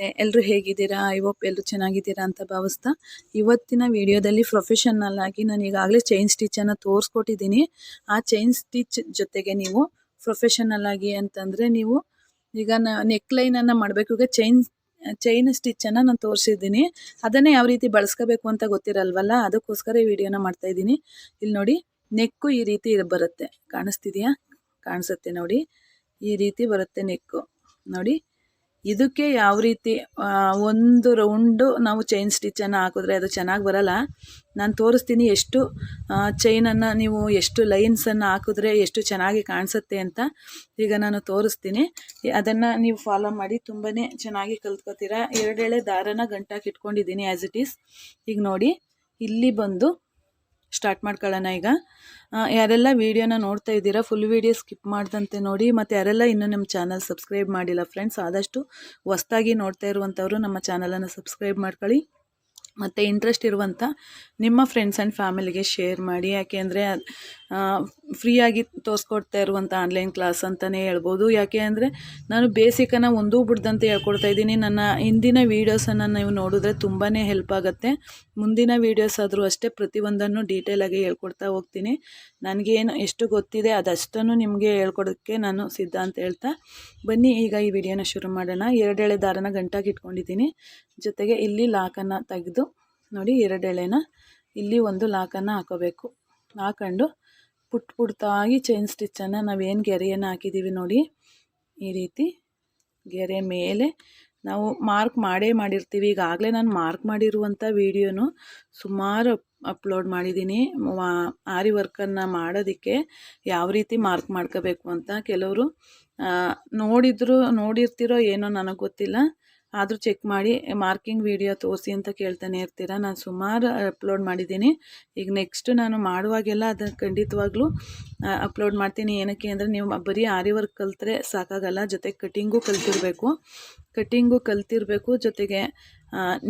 ನಮಸ್ತೆ ಎಲ್ಲರೂ ಹೇಗಿದ್ದೀರಾ? ಐ ಹೋಪ್ ಎಲ್ಲರೂ ಚೆನ್ನಾಗಿದ್ದೀರಾ ಅಂತ ಭಾವಿಸ್ತಾ ಇವತ್ತಿನ ವಿಡಿಯೋದಲ್ಲಿ ಪ್ರೊಫೆಷನಲ್ ಆಗಿ ನಾನು ಈಗಾಗಲೇ ಚೈನ್ ಸ್ಟಿಚ್ಚನ್ನು ತೋರಿಸ್ಕೊಟ್ಟಿದ್ದೀನಿ. ಆ ಚೈನ್ ಸ್ಟಿಚ್ ಜೊತೆಗೆ ನೀವು ಪ್ರೊಫೆಷನಲ್ ಆಗಿ ಅಂತಂದರೆ ನೀವು ಈಗ ನೆಕ್ ಲೈನನ್ನು ಮಾಡಬೇಕು. ಈಗ ಚೈನ್ ಚೈನ್ ಸ್ಟಿಚ್ಚನ್ನು ನಾನು ತೋರಿಸಿದ್ದೀನಿ. ಅದನ್ನೇ ಯಾವ ರೀತಿ ಬಳಸ್ಕೋಬೇಕು ಅಂತ ಗೊತ್ತಿರಲ್ವಲ್ಲ? ಅದಕ್ಕೋಸ್ಕರ ಈ ವಿಡಿಯೋನ ಮಾಡ್ತಾಯಿದ್ದೀನಿ ಇಲ್ಲಿ ನೋಡಿ ನೆಕ್ಕು ಈ ರೀತಿ ಬರುತ್ತೆ. ಕಾಣಿಸ್ತಿದೆಯಾ? ಕಾಣಿಸುತ್ತೆ ನೋಡಿ. ಈ ರೀತಿ ಬರುತ್ತೆ ನೆಕ್ಕು ನೋಡಿ ಇದಕ್ಕೆ ಯಾವ ರೀತಿ ಒಂದು ರೌಂಡು ನಾವು ಚೈನ್ ಸ್ಟಿಚ್ಚನ್ನು ಹಾಕಿದ್ರೆ ಅದು ಚೆನ್ನಾಗಿ ಬರಲ್ಲ. ನಾನು ತೋರಿಸ್ತೀನಿ ಎಷ್ಟು ಚೈನನ್ನು ನೀವು ಎಷ್ಟು ಲೈನ್ಸನ್ನು ಹಾಕಿದ್ರೆ ಎಷ್ಟು ಚೆನ್ನಾಗಿ ಕಾಣಿಸುತ್ತೆ ಅಂತ ಈಗ ನಾನು ತೋರಿಸ್ತೀನಿ. ಅದನ್ನು ನೀವು ಫಾಲೋ ಮಾಡಿ ತುಂಬಾ ಚೆನ್ನಾಗಿ ಕಲ್ತ್ಕೋತೀರಾ. ಎರಡೆಳೆ ದಾರನ ಗಂಟಾಕಿಟ್ಕೊಂಡಿದ್ದೀನಿ ಆ್ಯಸ್ ಇಟ್ ಈಸ್ ಈಗ ನೋಡಿ, ಇಲ್ಲಿ ಬಂದು ಸ್ಟಾರ್ಟ್ ಮಾಡ್ಕೊಳ್ಳೋಣ ಈಗ. ಯಾರೆಲ್ಲ ವೀಡಿಯೋನ ನೋಡ್ತಾ ಇದ್ದೀರಾ ಫುಲ್ ವೀಡಿಯೋ ಸ್ಕಿಪ್ ಮಾಡ್ದಂತೆ ನೋಡಿ, ಮತ್ತು ಯಾರೆಲ್ಲ ಇನ್ನೂ ನಮ್ಮ ಚಾನಲ್ ಸಬ್ಸ್ಕ್ರೈಬ್ ಮಾಡಿಲ್ಲ ಫ್ರೆಂಡ್ಸ್ ಆದಷ್ಟು ಹೊಸ್ದಾಗಿ ನೋಡ್ತಾ ಇರುವಂಥವರು ನಮ್ಮ ಚಾನಲನ್ನು ಸಬ್ಸ್ಕ್ರೈಬ್ ಮಾಡ್ಕೊಳ್ಳಿ. ಮತ್ತು ಇಂಟ್ರೆಸ್ಟ್ ಇರುವಂಥ ನಿಮ್ಮ ಫ್ರೆಂಡ್ಸ್ ಆ್ಯಂಡ್ ಫ್ಯಾಮಿಲಿಗೆ ಶೇರ್ ಮಾಡಿ. ಯಾಕೆ ಅಂದರೆ ಫ್ರೀಯಾಗಿ ತೋರಿಸ್ಕೊಡ್ತಾ ಇರುವಂಥ ಆನ್ಲೈನ್ ಕ್ಲಾಸ್ ಅಂತಲೇ ಹೇಳ್ಬೋದು. ಯಾಕೆ ಅಂದರೆ, ನಾನು ಬೇಸಿಕನ್ನು ಒಂದೂ ಬಿಡ್ದಂತೆ ಹೇಳ್ಕೊಡ್ತಾ ಇದ್ದೀನಿ. ನನ್ನ ಹಿಂದಿನ ವೀಡಿಯೋಸನ್ನು ನೀವು ನೋಡಿದ್ರೆ ತುಂಬಾ ಹೆಲ್ಪ್ ಆಗುತ್ತೆ. ಮುಂದಿನ ವೀಡಿಯೋಸ್ ಆದರೂ ಅಷ್ಟೇ ಪ್ರತಿಯೊಂದನ್ನು ಡೀಟೇಲಾಗಿ ಹೇಳ್ಕೊಡ್ತಾ ಹೋಗ್ತೀನಿ. ನನಗೇನು ಎಷ್ಟು ಗೊತ್ತಿದೆ ಅದಷ್ಟನ್ನು ನಿಮಗೆ ಹೇಳ್ಕೊಡೋಕ್ಕೆ ನಾನು ಸಿದ್ಧ ಅಂತ ಹೇಳ್ತಾ. ಬನ್ನಿ, ಈಗ ಈ ವಿಡಿಯೋನ ಶುರು ಮಾಡೋಣ. ಎರಡೆಳೆ ದಾರನ ಗಂಟಾಗಿ ಇಟ್ಕೊಂಡಿದ್ದೀನಿ. ಜೊತೆಗೆ ಇಲ್ಲಿ ಲಾಕನ್ನು ತೆಗೆದು ನೋಡಿ, ಎರಡೆಳೆನ ಇಲ್ಲಿ ಒಂದು ಲಾಕನ್ನು ಹಾಕೋಬೇಕು. ಹಾಕೊಂಡು ಪುಟ್ ಪುಟ್ಟಾಗಿ ಚೈನ್ ಸ್ಟಿಚ್ಚನ್ನು ನಾವೇನು ಗೆರೆಯನ್ನು ಹಾಕಿದ್ದೀವಿ ನೋಡಿ, ಈ ರೀತಿ ಗೆರೆ ಮೇಲೆ ನಾವು ಮಾರ್ಕ್ ಮಾಡೇ ಮಾಡಿರ್ತೀವಿ. ಈಗಾಗಲೇ ನಾನು ಮಾರ್ಕ್ ಮಾಡಿರುವಂಥ ವೀಡಿಯೋನು ಸುಮಾರು ಅಪ್ಲೋಡ್ ಮಾಡಿದ್ದೀನಿ ಆರಿ ವರ್ಕನ್ನು ಮಾಡೋದಕ್ಕೆ ಯಾವ ರೀತಿ ಮಾರ್ಕ್ ಮಾಡ್ಕೋಬೇಕು ಅಂತ ಕೆಲವರು ನೋಡಿದ್ರು, ನೋಡಿರ್ತಿರೋ ಏನೋ ನನಗೆ ಗೊತ್ತಿಲ್ಲ. ಆದರೂ ಚೆಕ್ ಮಾಡಿ ಮಾರ್ಕಿಂಗ್ ವಿಡಿಯೋ ತೋರಿಸಿ ಅಂತ ಕೇಳ್ತಾನೆ ಇರ್ತೀರ? ನಾನು ಸುಮಾರು ಅಪ್ಲೋಡ್ ಮಾಡಿದ್ದೀನಿ. ಈಗ ನೆಕ್ಸ್ಟ್ ನಾನು ಮಾಡುವಾಗೆಲ್ಲ ಅದು ಖಂಡಿತವಾಗ್ಲೂ ಅಪ್ಲೋಡ್ ಮಾಡ್ತೀನಿ. ಏನಕ್ಕೆ ಅಂದರೆ ನೀವು ಬರೀ ಆರಿ ವರ್ಕ್ ಕಲಿತ್ರೆ ಸಾಕಾಗಲ್ಲ. ಜೊತೆಗೆ ಕಟಿಂಗು ಕಲ್ತಿರಬೇಕು. ಕಟ್ಟಿಂಗು ಕಲ್ತಿರಬೇಕು ಜೊತೆಗೆ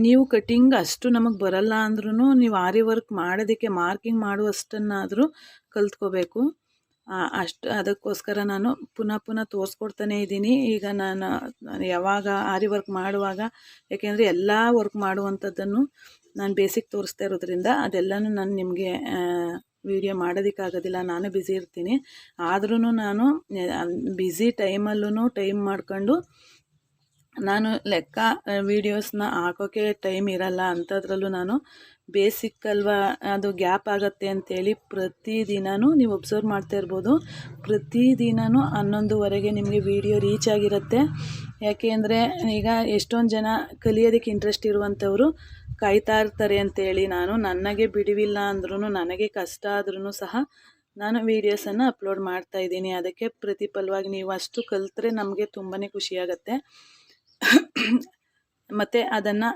ನೀವು ಕಟ್ಟಿಂಗ್ ಅಷ್ಟು ನಮಗೆ ಬರಲ್ಲ ಅಂದ್ರೂ ನೀವು ಆರಿ ವರ್ಕ್ ಮಾಡೋದಕ್ಕೆ ಮಾರ್ಕಿಂಗ್ ಮಾಡುವಷ್ಟನ್ನಾದರೂ ಕಲ್ತ್ಕೋಬೇಕು. ಅಷ್ಟು ಅದಕ್ಕೋಸ್ಕರ ನಾನು ಪುನಃ ಪುನಃ ತೋರಿಸ್ಕೊಡ್ತಾನೆ ಇದ್ದೀನಿ. ಈಗ ನಾನು ಯಾವಾಗ ಆರಿ ವರ್ಕ್ ಮಾಡುವಾಗ, ಯಾಕೆಂದರೆ ಎಲ್ಲ ವರ್ಕ್ ಮಾಡುವಂಥದ್ದನ್ನು ನಾನು ಬೇಸಿಕ್ ತೋರಿಸ್ತಾ ಇರೋದ್ರಿಂದ ಅದೆಲ್ಲನೂ ನಾನು ನಿಮಗೆ ವಿಡಿಯೋ ಮಾಡೋದಕ್ಕಾಗೋದಿಲ್ಲ. ನಾನು ಬ್ಯುಸಿ ಇರ್ತೀನಿ. ಆದ್ರೂ ನಾನು ಬ್ಯುಸಿ ಟೈಮಲ್ಲೂ ಟೈಮ್ ಮಾಡ್ಕೊಂಡು ನಾನು ಲೆಕ್ಕ ವೀಡಿಯೋಸ್ನ ಹಾಕೋಕ್ಕೆ ಟೈಮ್ ಇರಲ್ಲ ಅಂಥದ್ರಲ್ಲೂ ನಾನು ಬೇಸಿಕ್ ಅಲ್ವಾ, ಅದು ಗ್ಯಾಪ್ ಆಗುತ್ತೆ ಅಂತೇಳಿ ಪ್ರತಿದಿನವೂ ನೀವು ಒಬ್ಸರ್ವ್ ಮಾಡ್ತಾ ಇರ್ಬೋದು. ಪ್ರತಿದಿನವೂ ಹನ್ನೊಂದುವರೆಗೆ ನಿಮಗೆ ವೀಡಿಯೋ ರೀಚ್ ಆಗಿರುತ್ತೆ. ಯಾಕೆ ಅಂದರೆ ಈಗ ಎಷ್ಟೊಂದು ಜನ ಕಲಿಯೋದಕ್ಕೆ ಇಂಟ್ರೆಸ್ಟ್ ಇರುವಂಥವರು ಕಾಯ್ತಾ ಇರ್ತಾರೆ ಅಂತೇಳಿ ನಾನು ನನಗೆ ಬಿಡುವಿಲ್ಲ ಅಂದ್ರೂ ನನಗೆ ಕಷ್ಟ ಆದ್ರೂ ಸಹ ನಾನು ವೀಡಿಯೋಸನ್ನು ಅಪ್ಲೋಡ್ ಮಾಡ್ತಾ ಇದ್ದೀನಿ. ಅದಕ್ಕೆ ಪ್ರತಿಫಲವಾಗಿ ನೀವು ಅಷ್ಟು ಕಲಿತ್ರೆ ನಮಗೆ ತುಂಬಾ ಖುಷಿಯಾಗತ್ತೆ. ಮತ್ತು ಅದನ್ನು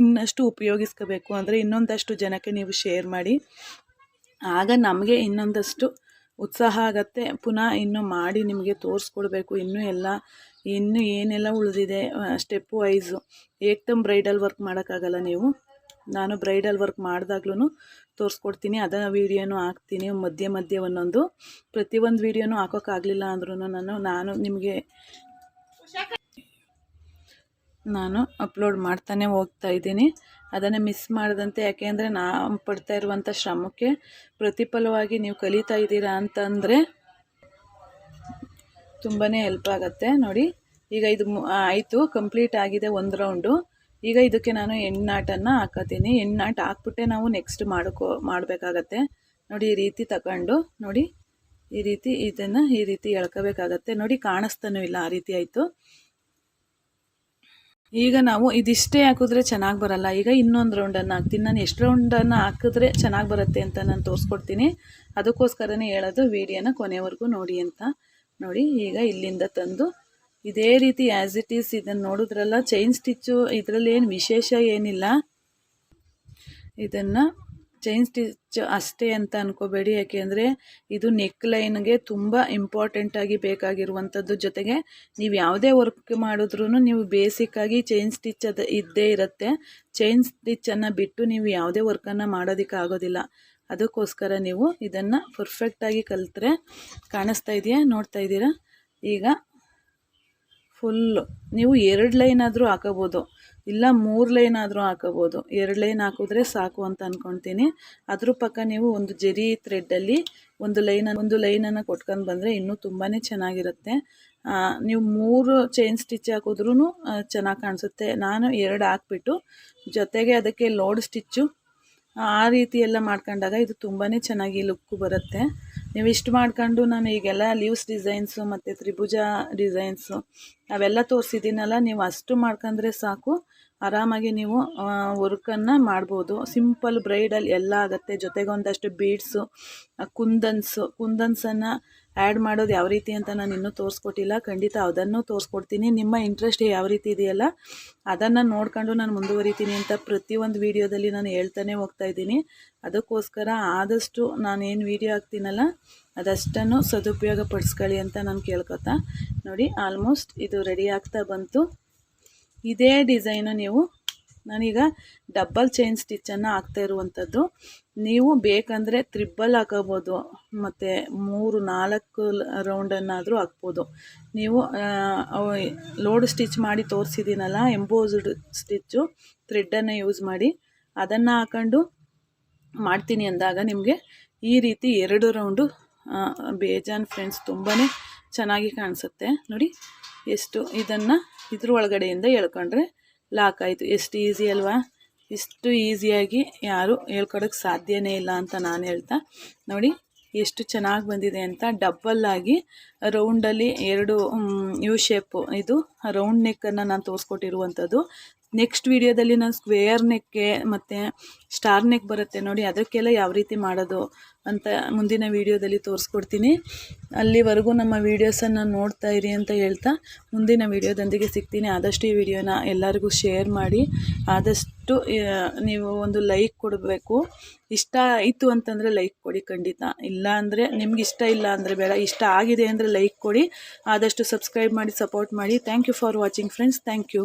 ಇನ್ನಷ್ಟು ಉಪಯೋಗಿಸ್ಕೋಬೇಕು ಅಂದರೆ ಇನ್ನೊಂದಷ್ಟು ಜನಕ್ಕೆ ನೀವು ಶೇರ್ ಮಾಡಿ. ಆಗ ನಮಗೆ ಇನ್ನೊಂದಷ್ಟು ಉತ್ಸಾಹ ಆಗತ್ತೆ. ಪುನಃ ಇನ್ನು ಮಾಡಿ ನಿಮಗೆ ತೋರಿಸ್ಕೊಡ್ಬೇಕು. ಇನ್ನೂ ಎಲ್ಲ, ಇನ್ನೂ ಏನೆಲ್ಲ ಉಳಿದಿದೆ ಸ್ಟೆಪ್ ವೈಸು ಏಕ್ದಮ್ ಬ್ರೈಡಲ್ ವರ್ಕ್ ಮಾಡೋಕ್ಕಾಗಲ್ಲ ನೀವು. ನಾನು ಬ್ರೈಡಲ್ ವರ್ಕ್ ಮಾಡಿದಾಗ್ಲೂ ತೋರಿಸ್ಕೊಡ್ತೀನಿ. ಅದರ ವೀಡಿಯೋನು ಹಾಕ್ತೀನಿ. ಮಧ್ಯೆ ಮಧ್ಯೆ ಒಂದೊಂದು. ಪ್ರತಿಯೊಂದು ವೀಡಿಯೋನು ಹಾಕೋಕ್ಕಾಗಲಿಲ್ಲ ಅಂದ್ರೂ ನಾನು ನಾನು ನಿಮಗೆ ನಾನು ಅಪ್ಲೋಡ್ ಮಾಡ್ತಾನೆ ಹೋಗ್ತಾ ಇದ್ದೀನಿ. ಅದನ್ನು ಮಿಸ್ ಮಾಡದಂತೆ. ಯಾಕೆ ಅಂದರೆ ನಾವು ಪಡ್ತಾ ಇರುವಂಥ ಶ್ರಮಕ್ಕೆ ಪ್ರತಿಫಲವಾಗಿ ನೀವು ಕಲಿತಾ ಇದ್ದೀರಾ ಅಂತಂದರೆ ತುಂಬಾ ಹೆಲ್ಪ್ ಆಗುತ್ತೆ. ನೋಡಿ, ಈಗ ಇದು ಆಯಿತು. ಕಂಪ್ಲೀಟ್ ಆಗಿದೆ ಒಂದು ರೌಂಡು ಈಗ ಇದಕ್ಕೆ ನಾನು ಎಣ್ಣಾಟನ್ನು ಹಾಕೋತೀನಿ. ಎಣ್ಣಾಟ ಹಾಕ್ಬಿಟ್ಟೆ ನಾವು ನೆಕ್ಸ್ಟ್ ಮಾಡ್ಕೋ ಮಾಡಬೇಕಾಗತ್ತೆ. ನೋಡಿ, ಈ ರೀತಿ ತಗೊಂಡು ನೋಡಿ. ಈ ರೀತಿ ಇದನ್ನು ಈ ರೀತಿ ಎಳ್ಕೋಬೇಕಾಗತ್ತೆ. ನೋಡಿ, ಕಾಣಿಸ್ತಾನೂ ಇಲ್ಲ, ಆ ರೀತಿ ಆಯಿತು. ಈಗ ನಾವು ಇದಿಷ್ಟೇ ಹಾಕಿದ್ರೆ ಚೆನ್ನಾಗಿ ಬರಲ್ಲ. ಈಗ ಇನ್ನೊಂದು ರೌಂಡನ್ನು ಹಾಕ್ತೀನಿ. ನಾನು ಎಷ್ಟು ರೌಂಡನ್ನು ಹಾಕಿದ್ರೆ ಚೆನ್ನಾಗಿ ಬರುತ್ತೆ ಅಂತ ನಾನು ತೋರಿಸ್ಕೊಡ್ತೀನಿ. ಅದಕ್ಕೋಸ್ಕರನೇ ಹೇಳೋದು ವೀಡಿಯೋನ ಕೊನೆವರೆಗೂ ನೋಡಿ ಅಂತ. ನೋಡಿ, ಈಗ ಇಲ್ಲಿಂದ ತಂದು ಇದೇ ರೀತಿ ಆ್ಯಸ್ ಇಟ್ ಈಸ್ ಇದನ್ನು ನೋಡಿದ್ರಲ್ಲ ಚೈನ್ ಸ್ಟಿಚ್ಚು ಇದರಲ್ಲಿ ಏನು ವಿಶೇಷ ಏನಿಲ್ಲ. ಇದನ್ನು ಚೈನ್ ಸ್ಟಿಚ್ ಅಷ್ಟೇ ಅಂತ ಅನ್ಕೋಬೇಡಿ. ಯಾಕೆಂದರೆ ಇದು ನೆಕ್ ಲೈನ್ಗೆ ತುಂಬ ಇಂಪಾರ್ಟೆಂಟಾಗಿ ಬೇಕಾಗಿರುವಂಥದ್ದು. ಜೊತೆಗೆ ನೀವು ಯಾವುದೇ ವರ್ಕ್ ಮಾಡಿದ್ರೂ ನೀವು ಬೇಸಿಕ್ಕಾಗಿ ಚೈನ್ ಸ್ಟಿಚ್ ಅದು ಇದ್ದೇ ಇರುತ್ತೆ. ಚೈನ್ ಸ್ಟಿಚ್ಚನ್ನು ಬಿಟ್ಟು ನೀವು ಯಾವುದೇ ವರ್ಕನ್ನು ಮಾಡೋದಕ್ಕೆ ಆಗೋದಿಲ್ಲ. ಅದಕ್ಕೋಸ್ಕರ ನೀವು ಇದನ್ನು ಪರ್ಫೆಕ್ಟಾಗಿ ಕಲಿತ್ರೆ ಕಾಣಿಸ್ತಾ ಇದೆಯಾ? ನೋಡ್ತಾ ಇದ್ದೀರಾ ಈಗ ಫುಲ್ಲು ನೀವು ಎರಡು ಲೈನ್ ಆದರೂ ಹಾಕೋಬೋದು, ಇಲ್ಲ ಮೂರು ಲೈನ್ ಆದರೂ ಹಾಕೋಬೋದು. ಎರಡು ಲೈನ್ ಹಾಕಿದ್ರೆ ಸಾಕು ಅಂತ ಅಂದ್ಕೊಳ್ತೀನಿ ಅದ್ರ ಪಕ್ಕ ನೀವು ಒಂದು ಜರಿ ಥ್ರೆಡ್ಡಲ್ಲಿ ಒಂದು ಲೈನ್ ಒಂದು ಲೈನನ್ನು ಕೊಟ್ಕೊಂಡು ಬಂದರೆ ಇನ್ನೂ ತುಂಬಾ ಚೆನ್ನಾಗಿರುತ್ತೆ. ನೀವು ಮೂರು ಚೈನ್ ಸ್ಟಿಚ್ ಹಾಕಿದ್ರೂ ಚೆನ್ನಾಗಿ ಕಾಣಿಸುತ್ತೆ. ನಾನು ಎರಡು ಹಾಕ್ಬಿಟ್ಟು ಜೊತೆಗೆ ಅದಕ್ಕೆ ಲೋಡ್ ಸ್ಟಿಚ್ಚು ಆ ರೀತಿ ಎಲ್ಲ ಮಾಡ್ಕೊಂಡಾಗ ಇದು ತುಂಬಾ ಚೆನ್ನಾಗಿ ಲುಕ್ಕು ಬರುತ್ತೆ. ನೀವು ಇಷ್ಟು ಮಾಡ್ಕೊಂಡು ನಾನು ಈಗೆಲ್ಲ ಲೀವ್ಸ್ ಡಿಸೈನ್ಸು ಮತ್ತು ತ್ರಿಭುಜ ಡಿಸೈನ್ಸು ಅವೆಲ್ಲ ತೋರಿಸಿದ್ದೀನಲ್ಲ, ನೀವು ಅಷ್ಟು ಮಾಡ್ಕೊಂಡ್ರೆ ಸಾಕು. ಆರಾಮಾಗಿ ನೀವು ವರ್ಕನ್ನು ಮಾಡ್ಬೋದು. ಸಿಂಪಲ್ ಬ್ರೈಡಲ್ಲಿ ಎಲ್ಲ ಆಗುತ್ತೆ. ಜೊತೆಗೆ ಒಂದಷ್ಟು ಬೀಡ್ಸು ಕುಂದನ್ಸು, ಕುಂದನ್ಸನ್ನು ಆ್ಯಡ್ ಮಾಡೋದು ಯಾವ ರೀತಿ ಅಂತ ನಾನು ಇನ್ನೂ ತೋರಿಸ್ಕೊಟ್ಟಿಲ್ಲ. ಖಂಡಿತ ಅದನ್ನು ತೋರಿಸ್ಕೊಡ್ತೀನಿ. ನಿಮ್ಮ ಇಂಟ್ರೆಸ್ಟ್ ಯಾವ ರೀತಿ ಇದೆಯಲ್ಲ, ಅದನ್ನು ನೋಡ್ಕೊಂಡು ನಾನು ಮುಂದುವರಿತೀನಿ ಅಂತ ಪ್ರತಿಯೊಂದು ವೀಡಿಯೋದಲ್ಲಿ ನಾನು ಹೇಳ್ತಾನೆ ಹೋಗ್ತಾ ಇದ್ದೀನಿ. ಅದಕ್ಕೋಸ್ಕರ ಆದಷ್ಟು ನಾನು ಏನು ವೀಡಿಯೋ ಹಾಕ್ತೀನಲ್ಲ, ಅದಷ್ಟನ್ನು ಸದುಪಯೋಗ ಪಡಿಸ್ಕೊಳ್ಳಿ ಅಂತ ನಾನು ಕೇಳ್ಕೊತಾ. ನೋಡಿ ಆಲ್ಮೋಸ್ಟ್ ಇದು ರೆಡಿ ಆಗ್ತಾ ಬಂತು. ಇದೇ ಡಿಸೈನು ನೀವು ನಾನೀಗ ಡಬ್ಬಲ್ ಚೈನ್ ಸ್ಟಿಚ್ಚನ್ನು ಹಾಕ್ತಾ ಇರುವಂಥದ್ದು ನೀವು ಬೇಕಂದರೆ ತ್ರಿಬ್ಬಲ್ ಹಾಕೋಬೋದು, ಮತ್ತು ಮೂರು, ನಾಲ್ಕು ರೌಂಡನ್ನಾದರೂ ಹಾಕ್ಬೋದು. ನೀವು ಲೋಡ್ ಸ್ಟಿಚ್ ಮಾಡಿ ತೋರಿಸಿದ್ದೀನಲ್ಲ ಎಂಬೋಸ್ಡ್ ಸ್ಟಿಚ್ಚು ಥ್ರೆಡ್ಡನ್ನು ಯೂಸ್ ಮಾಡಿ, ಅದನ್ನು ಹಾಕೊಂಡು ಮಾಡ್ತೀನಿ ಅಂದಾಗ ನಿಮಗೆ ಈ ರೀತಿ ಎರಡು ರೌಂಡು ಬೇಜಾನ್ ಫ್ರೆಂಡ್ಸ್ ತುಂಬಾ ಚೆನ್ನಾಗಿ ಕಾಣಿಸುತ್ತೆ. ನೋಡಿ, ಎಷ್ಟು ಇದನ್ನು ಇದ್ರ ಒಳಗಡೆಯಿಂದ ಎಳ್ಕೊಂಡ್ರೆ ಲಾಕ್ ಆಯಿತು. ಎಷ್ಟು ಈಸಿ ಅಲ್ವಾ? ಇಷ್ಟು ಈಸಿಯಾಗಿ ಯಾರು ಹೇಳ್ಕೊಡೋಕ್ಕೆ ಸಾಧ್ಯನೇ ಇಲ್ಲ ಅಂತ ನಾನು ಹೇಳ್ತಾ. ನೋಡಿ, ಎಷ್ಟು ಚೆನ್ನಾಗಿ ಬಂದಿದೆ ಅಂತ ಡಬ್ಬಲ್ಲಾಗಿ ರೌಂಡಲ್ಲಿ ಎರಡು ಯು ಶೇಪು ಇದು ರೌಂಡ್ ನೆಕ್ಕನ್ನು ನಾನು ತೋರಿಸ್ಕೊಟ್ಟಿರುವಂಥದ್ದು. ನೆಕ್ಸ್ಟ್ ವಿಡಿಯೋದಲ್ಲಿ ನಾನು ಸ್ಕ್ವೇರ್ ನೆಕ್ಕೆ ಮತ್ತು ಸ್ಟಾರ್ ನೆಕ್ ಬರುತ್ತೆ ನೋಡಿ, ಅದಕ್ಕೆಲ್ಲ ಯಾವ ರೀತಿ ಮಾಡೋದು ಅಂತ ಮುಂದಿನ ವಿಡಿಯೋದಲ್ಲಿ ತೋರಿಸ್ಕೊಡ್ತೀನಿ. ಅಲ್ಲಿವರೆಗೂ ನಮ್ಮ ವೀಡಿಯೋಸನ್ನು ನೋಡ್ತಾ ಇರಿ ಅಂತ ಹೇಳ್ತಾ ಮುಂದಿನ ವಿಡಿಯೋದೊಂದಿಗೆ ಸಿಗ್ತೀನಿ. ಆದಷ್ಟು ಈ ವಿಡಿಯೋನ ಎಲ್ಲರಿಗೂ ಶೇರ್ ಮಾಡಿ, ಆದಷ್ಟು ನೀವು ಒಂದು ಲೈಕ್ ಕೊಡಬೇಕು. ಇಷ್ಟ ಆಯಿತು ಅಂತಂದರೆ ಲೈಕ್ ಕೊಡಿ ಖಂಡಿತ. ಇಲ್ಲ ಅಂದರೆ ನಿಮ್ಗೆ ಇಷ್ಟ ಇಲ್ಲ ಅಂದರೆ ಬೇಡ. ಇಷ್ಟ ಆಗಿದೆ ಅಂದರೆ ಲೈಕ್ ಕೊಡಿ. ಆದಷ್ಟು ಸಬ್ಸ್ಕ್ರೈಬ್ ಮಾಡಿ ಸಪೋರ್ಟ್ ಮಾಡಿ. Thank you for watching friends thank you